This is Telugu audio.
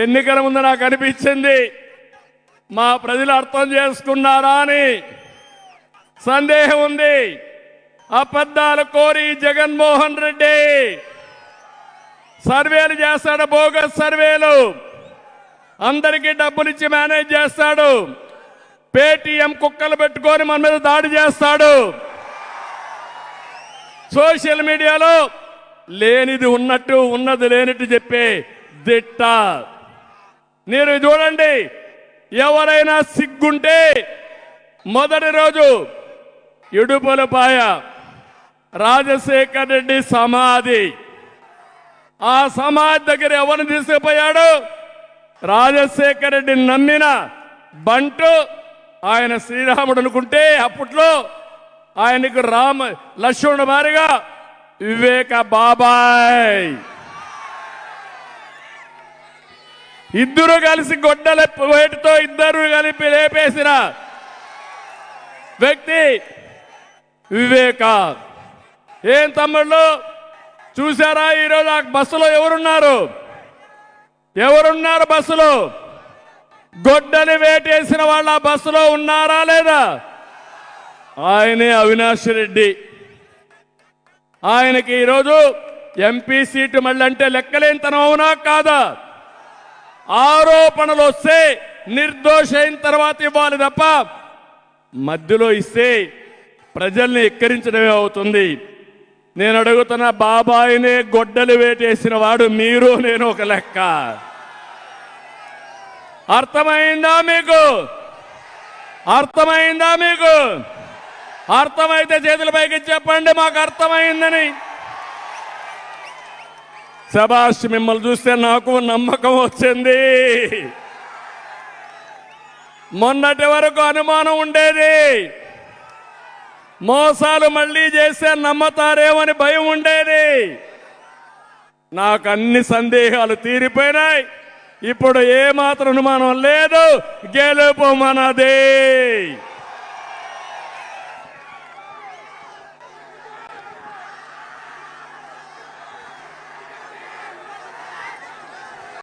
ఎన్నికల ముందు నాకు అనిపించింది మా ప్రజలు అర్థం చేసుకున్నారా అని సందేహం ఉంది. అబద్ధాలు కోరి జగన్మోహన్ రెడ్డి సర్వేలు చేస్తాడు బోగస్ సర్వేలు. అందరికీ డబ్బులు ఇచ్చి మేనేజ్ చేస్తాడు. పేటీఎం కుక్కలు పెట్టుకొని మన మీద దాడి చేస్తాడు. సోషల్ మీడియాలో లేనిది ఉన్నట్టు ఉన్నది లేనట్టు చెప్పే దిట్ట. మీరు చూడండి ఎవరైనా సిగ్గుంటే మొదటి రోజు ఇడుపులపాయ రాజశేఖర్ రెడ్డి సమాధి. ఆ సమాధి దగ్గర ఎవరిని తీసుకుపోయాడు? రాజశేఖర్ రెడ్డిని నమ్మిన బంటు ఆయన శ్రీరాముడు అనుకుంటే అప్పట్లో ఆయనకు రామ లక్ష్మణుడు మారిగా వివేక బాబాయ్. ఇద్దరు కలిసి గొడ్డల వేటితో ఇద్దరు కలిపి లేపేసిన వ్యక్తి వివేక. ఏం తమ్ముళ్ళు? చూసారా ఈరోజు ఆ బస్సులో ఎవరున్నారు? ఎవరున్నారు బస్సులో? గొడ్డని వేటేసిన వాళ్ళ ఆ బస్సులో ఉన్నారా లేదా? ఆయనే అవినాష్ రెడ్డి. ఆయనకి ఈరోజు ఎంపీ సీటు మళ్ళీ అంటే లెక్కలేనితనం అవునా? కాదా? ఆరోపణలు వస్తే నిర్దోష అయిన తర్వాత ఇవ్వాలి తప్ప మధ్యలో ఇస్తే ప్రజల్ని ఎక్కరించడమే అవుతుంది. నేను అడుగుతున్న బాబాయినే గొడ్డలు వేటేసిన వాడు మీరు నేను ఒక లెక్క. అర్థమైందా మీకు? అర్థమైందా మీకు? అర్థమైతే చేతుల పైకి చెప్పండి మాకు అర్థమైందని. శబాష్ మిమ్మల్ని చూస్తే నాకు నమ్మకం వచ్చింది. మొన్నటి వరకు అనుమానం ఉండేది. మోసాలు మళ్ళీ చేస్తే నమ్మతారేమని భయం ఉండేది. నాకు అన్ని సందేహాలు తీరిపోయినాయి. ఇప్పుడు ఏమాత్రం అనుమానం లేదు. గెలుపు మనదే.